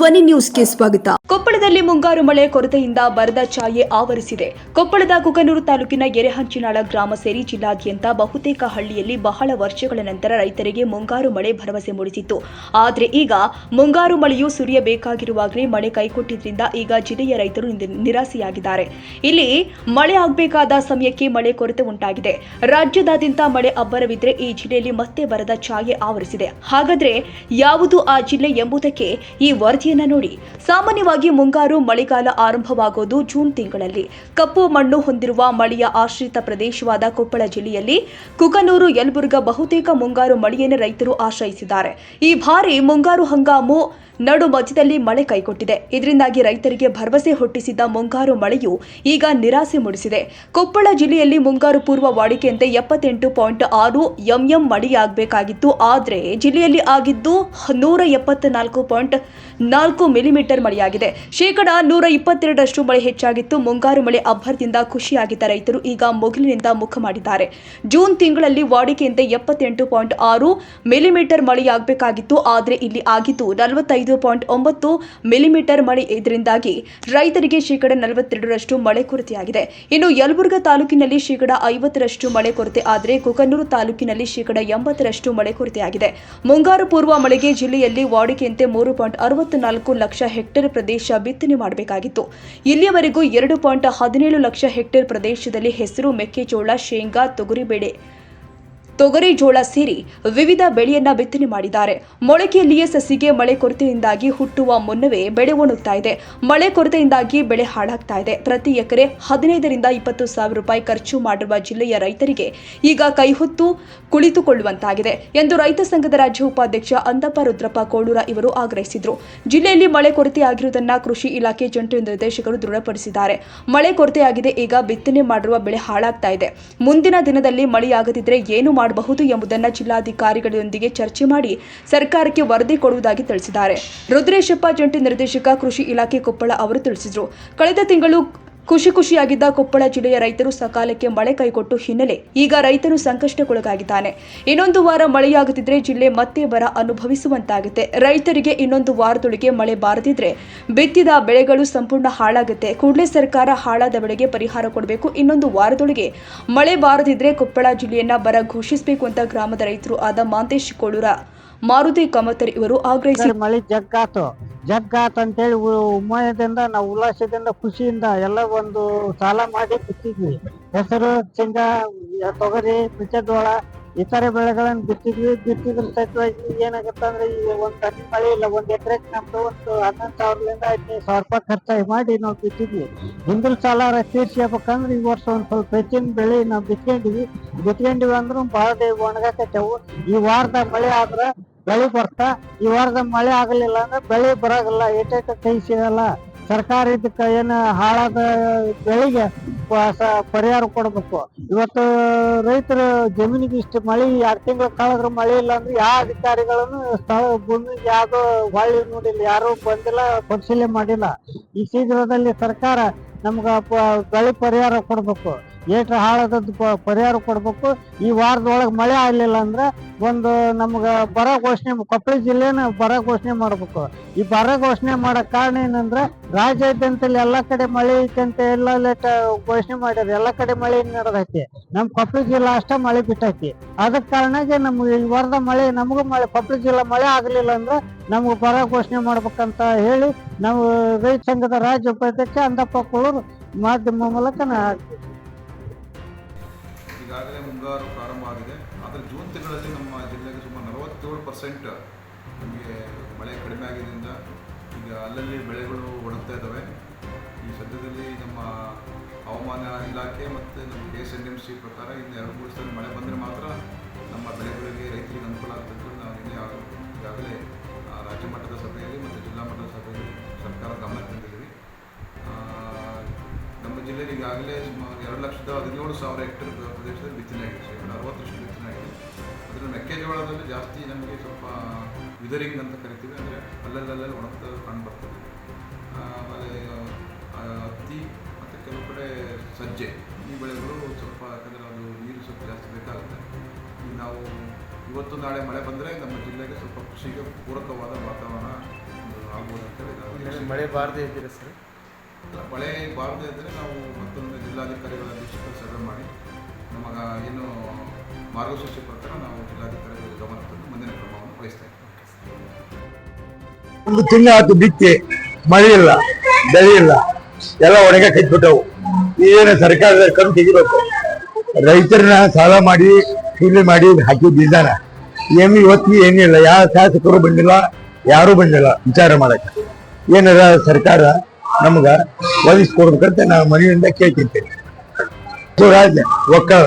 ಧ್ವನಿ ನ್ಯೂಸ್ಗೆ ಸ್ವಾಗತ. ಕೊಪ್ಪಳದಲ್ಲಿ ಮುಂಗಾರು ಮಳೆ ಕೊರತೆಯಿಂದ ಬರದ ಛಾಯೆ ಆವರಿಸಿದೆ. ಕೊಪ್ಪಳದ ಕುಕನೂರು ತಾಲೂಕಿನ ಎರೆಹಂಚಿನಾಳ ಗ್ರಾಮ ಸೇರಿ ಜಿಲ್ಲಾದ್ಯಂತ ಬಹುತೇಕ ಹಳ್ಳಿಯಲ್ಲಿ ಬಹಳ ವರ್ಷಗಳ ನಂತರ ರೈತರಿಗೆ ಮುಂಗಾರು ಮಳೆ ಭರವಸೆ ಮೂಡಿಸಿತ್ತು. ಆದರೆ ಈಗ ಮುಂಗಾರು ಮಳೆಯು ಸುರಿಯಬೇಕಾಗಿರುವಾಗಲೇ ಮಳೆ ಕೈಕೊಟ್ಟಿದ್ರಿಂದ ಈಗ ಜಿಲ್ಲೆಯ ರೈತರು ನಿರ್- ನಿರಾಸೆಯಾಗಿದ್ದಾರೆ. ಇಲ್ಲಿ ಮಳೆ ಆಗಬೇಕಾದ ಸಮಯಕ್ಕೆ ಮಳೆ ಕೊರತೆ ಉಂಟಾಗಿದೆ. ರಾಜ್ಯದಾದ್ಯಂತ ಮಳೆ ಅಬ್ಬರವಿದ್ರೆ ಈ ಜಿಲ್ಲೆಯಲ್ಲಿ ಮತ್ತೆ ಬರದ ಛಾಯೆ ಆವರಿಸಿದೆ. ಹಾಗಾದ್ರೆ ಯಾವುದು ಆ ಜಿಲ್ಲೆ ಎಂಬುದಕ್ಕೆ ಈ ವರದಿಯನ್ನ ನೋಡಿ. ಸಾಮಾನ್ಯವಾಗಿ ಮುಂಗಾರು ಮಳೆಗಾಲ ಆರಂಭವಾಗೋದು ಜೂನ್ ತಿಂಗಳಲ್ಲಿ. ಕಪ್ಪು ಮಣ್ಣು ಹೊಂದಿರುವ ಮಳೆಯ ಆಶ್ರಿತ ಪ್ರದೇಶವಾದ ಕೊಪ್ಪಳ ಜಿಲ್ಲೆಯಲ್ಲಿ ಕುಕನೂರು, ಯಲಬುರ್ಗಾ ಬಹುತೇಕ ಮುಂಗಾರು ಮಳೆಯನ್ನು ರೈತರು ಆಶ್ರಯಿಸಿದ್ದಾರೆ. ಈ ಬಾರಿ ಮುಂಗಾರು ಹಂಗಾಮು ನಡು ಮಧ್ಯದಲ್ಲಿ ಮಳೆ ಕೈಕೊಟ್ಟಿದೆ. ಇದರಿಂದಾಗಿ ರೈತರಿಗೆ ಭರವಸೆ ಹುಟ್ಟಿಸಿದ್ದ ಮುಂಗಾರು ಮಳೆಯು ಈಗ ನಿರಾಸೆ ಮೂಡಿಸಿದೆ. ಕೊಪ್ಪಳ ಜಿಲ್ಲೆಯಲ್ಲಿ ಮುಂಗಾರು ಪೂರ್ವ ವಾಡಿಕೆಯಂತೆ ಎಪ್ಪತ್ತೆಂಟು ಪಾಯಿಂಟ್ ಆರು ಎಂಎಂ ಮಳೆಯಾಗಬೇಕಾಗಿತ್ತು. ಆದರೆ ಜಿಲ್ಲೆಯಲ್ಲಿ ಆಗಿದ್ದು ನೂರ ಎಪ್ಪತ್ನಾಲ್ಕು ಪಾಯಿಂಟ್ ನಾಲ್ಕು ಮಿಲಿಮೀಟರ್ ಮಳೆಯಾಗಿದೆ. ಶೇಕಡ ನೂರ ಇಪ್ಪತ್ತೆರಡರಷ್ಟು ಮಳೆ ಹೆಚ್ಚಾಗಿತ್ತು. ಮುಂಗಾರು ಮಳೆ ಅಬ್ಬರದಿಂದ ಖುಷಿಯಾಗಿದ್ದ ರೈತರು ಈಗ ಮುಗಿಲಿನಿಂದ ಮುಖ ಮಾಡಿದ್ದಾರೆ. ಜೂನ್ ತಿಂಗಳಲ್ಲಿ ವಾಡಿಕೆಯಂತೆ ಎಪ್ಪತ್ತೆಂಟು ಪಾಯಿಂಟ್ ಆರು ಮಿಲಿಮೀಟರ್ ಮಳೆಯಾಗಬೇಕಾಗಿತ್ತು. ಆದರೆ ಇಲ್ಲಿ ಆಗಿದ್ದು ನಲವತ್ತೈದು ಪಾಯಿಂಟ್ ಒಂಬತ್ತು ಮಿಲಿಮೀಟರ್ ಮಳೆ ಇದರಿಂದಾಗಿ ರೈತರಿಗೆ ಶೇಕಡ ನಲವತ್ತೆರಡರಷ್ಟು ಮಳೆ ಕೊರತೆಯಾಗಿದೆ. ಇನ್ನು ಯಲಬುರ್ಗಾ ತಾಲೂಕಿನಲ್ಲಿ ಶೇಕಡ ಐವತ್ತರಷ್ಟು ಮಳೆ ಕೊರತೆ. ಆದರೆ ಕುಕನೂರು ತಾಲೂಕಿನಲ್ಲಿ ಶೇಕಡ ಎಂಬತ್ತರಷ್ಟು ಮಳೆ ಕೊರತೆಯಾಗಿದೆ. ಮುಂಗಾರು ಪೂರ್ವ ಮಳೆಗೆ ಜಿಲ್ಲೆಯಲ್ಲಿ ವಾಡಿಕೆಯಂತೆ ಮೂರು ಪಾಯಿಂಟ್ ಅರವತ್ನಾಲ್ಕು ಲಕ್ಷ ಹೆಕ್ಟೇರ್ ಪ್ರದೇಶ ಬಿತ್ತನೆ ಮಾಡಬೇಕಾಗಿತ್ತು. ಇಲ್ಲಿಯವರೆಗೂ ಎರಡು ಪಾಯಿಂಟ್ ಹದಿನೇಳು ಲಕ್ಷ ಹೆಕ್ಟೇರ್ ಪ್ರದೇಶದಲ್ಲಿ ಹೆಸರು, ಮೆಕ್ಕೆಜೋಳ, ಶೇಂಗಾ, ತೊಗರಿಬೇಳೆ ತೊಗರಿ ಜೋಳ ಸೇರಿ ವಿವಿಧ ಬೆಳೆಯನ್ನ ಬಿತ್ತನೆ ಮಾಡಿದ್ದಾರೆ. ಮೊಳಕೆಯಲ್ಲಿಯೇ ಸಸಿಗೆ ಮಳೆ ಕೊರತೆಯಿಂದಾಗಿ ಹುಟ್ಟುವ ಮುನ್ನವೇ ಬೆಳೆ ಒಣಗ್ತಾ ಇದೆ. ಮಳೆ ಕೊರತೆಯಿಂದಾಗಿ ಬೆಳೆ ಹಾಳಾಗ್ತಾ ಇದೆ. ಪ್ರತಿ ಎಕರೆ ಹದಿನೈದರಿಂದ ಇಪ್ಪತ್ತು ಸಾವಿರ ರೂಪಾಯಿ ಖರ್ಚು ಮಾಡಿರುವ ಜಿಲ್ಲೆಯ ರೈತರಿಗೆ ಈಗ ಕೈಹೊತ್ತು ಕುಳಿತುಕೊಳ್ಳುವಂತಾಗಿದೆ ಎಂದು ರೈತ ಸಂಘದ ರಾಜ್ಯ ಉಪಾಧ್ಯಕ್ಷ ಅಂದಪ್ಪ ರುದ್ರಪ್ಪ ಕೋಳೂರ ಇವರು ಆಗ್ರಹಿಸಿದರು. ಜಿಲ್ಲೆಯಲ್ಲಿ ಮಳೆ ಕೊರತೆಯಾಗಿರುವುದನ್ನು ಕೃಷಿ ಇಲಾಖೆ ಜಂಟಿ ನಿರ್ದೇಶಕರು ದೃಢಪಡಿಸಿದ್ದಾರೆ. ಮಳೆ ಕೊರತೆಯಾಗಿದೆ, ಈಗ ಬಿತ್ತನೆ ಮಾಡಿರುವ ಬೆಳೆ ಹಾಳಾಗ್ತಾ ಇದೆ. ಮುಂದಿನ ದಿನದಲ್ಲಿ ಮಳೆಯಾಗದಿದ್ದರೆ ಏನು ಮಾಡಬಹುದು ಎಂಬುದನ್ನು ಜಿಲ್ಲಾಧಿಕಾರಿಗಳೊಂದಿಗೆ ಚರ್ಚೆ ಮಾಡಿ ಸರ್ಕಾರಕ್ಕೆ ವರದಿ ಕೊಡುವುದಾಗಿ ತಿಳಿಸಿದ್ದಾರೆ. ರುದ್ರೇಶಪ್ಪ ಜಂಟಿ ನಿರ್ದೇಶಕ ಕೃಷಿ ಇಲಾಖೆ ಕೊಪ್ಪಳ ಅವರು ತಿಳಿಸಿದರು. ಕಳೆದ ತಿಂಗಳು ಖುಷಿ ಖುಷಿಯಾಗಿದ್ದ ಕೊಪ್ಪಳ ಜಿಲ್ಲೆಯ ರೈತರು ಸಕಾಲಕ್ಕೆ ಮಳೆ ಕೈಕೊಟ್ಟು ಹಿನ್ನೆಲೆ ಈಗ ರೈತರು ಸಂಕಷ್ಟಕ್ಕೊಳಗಾಗಿದ್ದಾನೆ. ಇನ್ನೊಂದು ವಾರ ಮಳೆಯಾಗುತ್ತಿದ್ರೆ ಜಿಲ್ಲೆ ಮತ್ತೆ ಬರ ಅನುಭವಿಸುವಂತಾಗುತ್ತೆ. ರೈತರಿಗೆ ಇನ್ನೊಂದು ವಾರದೊಳಗೆ ಮಳೆ ಬಾರದಿದ್ರೆ ಬಿತ್ತಿದ ಬೆಳೆಗಳು ಸಂಪೂರ್ಣ ಹಾಳಾಗುತ್ತೆ. ಕೂಡಲೇ ಸರ್ಕಾರ ಹಾಳಾದ ಬೆಳೆಗೆ ಪರಿಹಾರ ಕೊಡಬೇಕು. ಇನ್ನೊಂದು ವಾರದೊಳಗೆ ಮಳೆ ಬಾರದಿದ್ರೆ ಕೊಪ್ಪಳ ಜಿಲ್ಲೆಯನ್ನ ಬರ ಘೋಷಿಸಬೇಕು ಅಂತ ಗ್ರಾಮದ ರೈತರು ಆದ ಮಾಂತೇಶ್ ಕೋಳೂರ. ಮಾರುತಿ ಕಮತರ್ ಇವರು ಆಗ್ರಹಿಸಿದ್ದಾರೆ ಮಳಿ ಜಗ್ಗಾತು ಅಂತೇಳಿ ಉಮ್ಮಯದಿಂದ ನಾವು ಉಲ್ಲಾಸದಿಂದ, ಖುಷಿಯಿಂದ ಎಲ್ಲ ಒಂದು ಸಾಲ ಮಾಡಿ ಬಿತ್ತಿದ್ವಿ. ಹೆಸರು, ಶೇಂಗಾ, ತೊಗರಿ, ಮೆಕ್ಕೆಜೋಳ ಇತರೆ ಬೆಳೆಗಳನ್ನ ಬಿತ್ತಿದ್ವಿ. ಬಿತ್ತಿದ್ರ ಸಹಿತವಾಗಿ ಏನಾಗತ್ತ ಅಂದ್ರೆ ಈಗ ಒಂದ್ ಹನಿ ಮಳೆ ಇಲ್ಲ, ಒಂದ್ ಎಕರೆಗೆ ನಮ್ದು ಒಂದು ಹನ್ನೊಂದು ಸಾವಿರದಿಂದ ಹದಿನೈದು ಸಾವಿರ ರೂಪಾಯಿ ಖರ್ಚಾಗಿ ಮಾಡಿ ನಾವು ಬಿತ್ತಿದ್ವಿ. ಹಿಂದಿನ ಸಾಲ ತೀರ್ಸ್ಕೋಬೇಕಂದ್ರೆ ಈ ವರ್ಷ ಒಂದ್ ಸ್ವಲ್ಪ ಹೆಚ್ಚಿನ ಬೆಳೆ ನಾವು ಬಿತ್ಕೊಂಡಿವಿ. ಬಿತ್ಕೊಂಡಿವಿ ಅಂದ್ರೂ ಭಾಳ ಒಣಗಾಕತ್ತೇವು. ಈ ವಾರದ ಮಳೆ ಆದ್ರ ಬೆಳೆ ಬರ್ತಾ, ಈ ವಾರದ ಮಳೆ ಆಗಲಿಲ್ಲ ಅಂದ್ರೆ ಬೆಳೆ ಬರಾಗಲ್ಲ ಏಟೇಟ ಕೈ ಸಿಗಲ್ಲ. ಸರ್ಕಾರ ಇದಕ್ಕೆ ಏನು ಹಾಳಾದ ಬೆಳೆಗೆ ಪರಿಹಾರ ಕೊಡ್ಬೇಕು. ಇವತ್ತು ರೈತರು ಜಮೀನಿಗೆ ಇಷ್ಟು ಮಳೆ, ಎರಡು ತಿಂಗಳು ಕಳೆದ್ರೆ ಮಳೆ ಇಲ್ಲ ಅಂದ್ರೆ ಯಾವ ಅಧಿಕಾರಿಗಳನ್ನು ಸ್ಥಳ ಭೂಮಿಗೆ ಯಾವುದೋ ಹೊಳ್ಳಿ ನೋಡಿಲ್ಲ, ಯಾರು ಬಂದಿಲ್ಲ, ಪರಿಶೀಲನೆ ಮಾಡಿಲ್ಲ. ಈ ಶೀಘ್ರದಲ್ಲಿ ಸರ್ಕಾರ ನಮ್ಗ ಬೆಳೆ ಪರಿಹಾರ ಕೊಡ್ಬೇಕು. ಏಟ್ರ ಹಾಳಾದದ್ದು ಪ- ಪರಿಹಾರ ಕೊಡ್ಬೇಕು. ಈ ವಾರದೊಳಗೆ ಮಳೆ ಆಗ್ಲಿಲ್ಲ ಅಂದ್ರೆ ಒಂದು ನಮ್ಗ ಬರ ಘೋಷಣೆ ಕೊಪ್ಪಳ ಜಿಲ್ಲೆನ ಬರ ಘೋಷಣೆ ಮಾಡ್ಬೇಕು. ಈ ಬರ ಘೋಷಣೆ ಮಾಡಕ್ ಕಾರಣ ಏನಂದ್ರೆ ರಾಜ್ಯಾದ್ಯಂತ ಎಲ್ಲಾ ಕಡೆ ಮಳೆ ಐತೆ ಅಂತ ಎಲ್ಲ ಘೋಷಣೆ ಮಾಡ್ಯಾರ. ಎಲ್ಲಾ ಕಡೆ ಮಳೆ ನಡೆದೈತಿ. ನಮ್ ಕೊಪ್ಪಳ ಜಿಲ್ಲಾ ಅಷ್ಟ ಮಳೆ ಬಿಟ್ಟೈತಿ. ಅದಕ್ ಕಾರಣಕ್ಕೆ ನಮ್ಗೆ ಈ ವಾರದ ಮಳೆ, ನಮಗೂ ಮಳೆ ಕೊಪ್ಪಳ ಜಿಲ್ಲಾ ಮಳೆ ಆಗ್ಲಿಲ್ಲ ಅಂದ್ರೆ ನಮ್ಗೆ ಬರ ಘೋಷಣೆ ಮಾಡ್ಬೇಕಂತ ಹೇಳಿ ನಾವು ರೈತ ಸಂಘದ ರಾಜ್ಯ ಉಪಾಧ್ಯಕ್ಷ ಅಂದಪ್ಪ ಕುಳೂರು ಮಾಧ್ಯಮ ಮೂಲಕ ಈಗಾಗಲೇ ಮುಂಗಾರು ಪ್ರಾರಂಭ ಆಗಿದೆ. ಆದರೆ ಜೂನ್ ತಿಂಗಳಲ್ಲಿ ನಮ್ಮ ಜಿಲ್ಲೆಗೆ ಸುಮಾರು ನಲವತ್ತೇಳು ಪರ್ಸೆಂಟ್ ನಮಗೆ ಮಳೆ ಕಡಿಮೆ ಆಗಿದ್ದರಿಂದ ಈಗ ಅಲ್ಲಲ್ಲಿ ಬೆಳೆಗಳು ಒಣಗ್ತಾ ಇದ್ದಾವೆ ಈ ಸದ್ಯದಲ್ಲಿ ನಮ್ಮ ಹವಾಮಾನ ಇಲಾಖೆ ಮತ್ತು ನಮ್ಮ K S N M C ಪ್ರಕಾರ ಇನ್ನು ಎರಡು ಮೂರು ಸಲ ಮಳೆ ಬಂದರೆ ಮಾತ್ರ ನಮ್ಮ ಬೆಳೆಗಳಿಗೆ ರೈತರಿಗೆ ಅನುಕೂಲ ಆಗ್ತದೆ ನಾವು ಇಲ್ಲಿ ಈಗಾಗಲೇ ಈಗಾಗಲೇ ಸುಮಾರು ಎರಡು ಲಕ್ಷದ ಹದಿನೇಳು ಸಾವಿರ ಹೆಕ್ಟೇರ್ ಪ್ರದೇಶದಲ್ಲಿ ಬಿತ್ತನೆ ಆಗಿದೆ. ಶೇಕಡ ಅರವತ್ತರಷ್ಟು ಬಿತ್ತನೆ ಆಗಿದೆ. ಅದರಲ್ಲಿ ಮೆಕ್ಕೆಜೋಳದಲ್ಲಿ ಜಾಸ್ತಿ ನಮಗೆ ಸ್ವಲ್ಪ ವಿದರಿಂಗ್ ಅಂತ ಕರಿತೀವಿ. ಅಂದರೆ ಅಲ್ಲಲ್ಲಲ್ಲಿ ಒಣಗ್ತಾ ಕಂಡು ಬರ್ತದೆ. ಆಮೇಲೆ ಹತ್ತಿ ಮತ್ತು ಕೆಲವು ಕಡೆ ಸಜ್ಜೆ ಈ ಬೆಳೆಗಳು ಸ್ವಲ್ಪ ಯಾಕಂದರೆ ಅದು ನೀರು ಸ್ವಲ್ಪ ಜಾಸ್ತಿ ಬೇಕಾಗುತ್ತೆ. ಈಗ ನಾವು ಇವತ್ತು ನಾಳೆ ಮಳೆ ಬಂದರೆ ನಮ್ಮ ಜಿಲ್ಲೆಗೆ ಸ್ವಲ್ಪ ಕೃಷಿಗೆ ಪೂರಕವಾದ ವಾತಾವರಣ ಆಗ್ಬೋದು ಅಂತೇಳಿ ಮಳೆ ಬಾರದೇ ಇದ್ದೀರಾ ಸರ್? ಮಳೆ ಬಾರದೇ ಇದ್ದರೆ ನಾವು ಮತ್ತೊಮ್ಮೆ ಜಿಲ್ಲಾಧಿಕಾರಿಗಳ ಅಧ್ಯಕ್ಷರು ಸಭೆ ಮಾಡಿ, ನಮಗ ಏನು ಮಾರ್ಗಸೂಚಿ ಪ್ರಕಾರ ನಾವು ಜಿಲ್ಲಾಧಿಕಾರಿಗಳ ಗಮನ ತಂದು ಮುಂದಿನ ಕ್ರಮವನ್ನು ವಹಿಸ್ತಾ ಇದ್ದೀವಿ ಒಂದು ತಿಂಗಳ ಆತು ಬಿತ್ತಿ, ಮಳೆ ಇಲ್ಲ, ಬೆಳೆ ಇಲ್ಲ, ಎಲ್ಲ ಒಣಗ ಕಟ್ಬಿಟ್ಟವು ಏನು ಸರ್ಕಾರದ ಕಣ್ ತೆಗಿಬೇಕು. ರೈತರನ್ನ ಸಾಲ ಮಾಡಿ, ಕೂಲಿ ಮಾಡಿ ಹಾಕಿ ಬೀಜಾನ. ಏನು ಇವತ್ತಿಗೆ ಏನಿಲ್ಲ, ಯಾವ ಶಾಸಕರು ಬಂದಿಲ್ಲ, ಯಾರು ಬಂದಿಲ್ಲ, ವಿಚಾರ ಮಾಡಕ್ಕೆ. ಏನಾರ ಸರ್ಕಾರ ನಮ್ಗ ಒದಗಿಸ್ಕೊಡ್ಬೇಕಂತ ನಾನು ಮನೆಯಿಂದ ಕೇಳ್ತಿರ್ತೇನೆ ಸ್ವರಾಜ್ಯ ಒಕ್ಕಲ.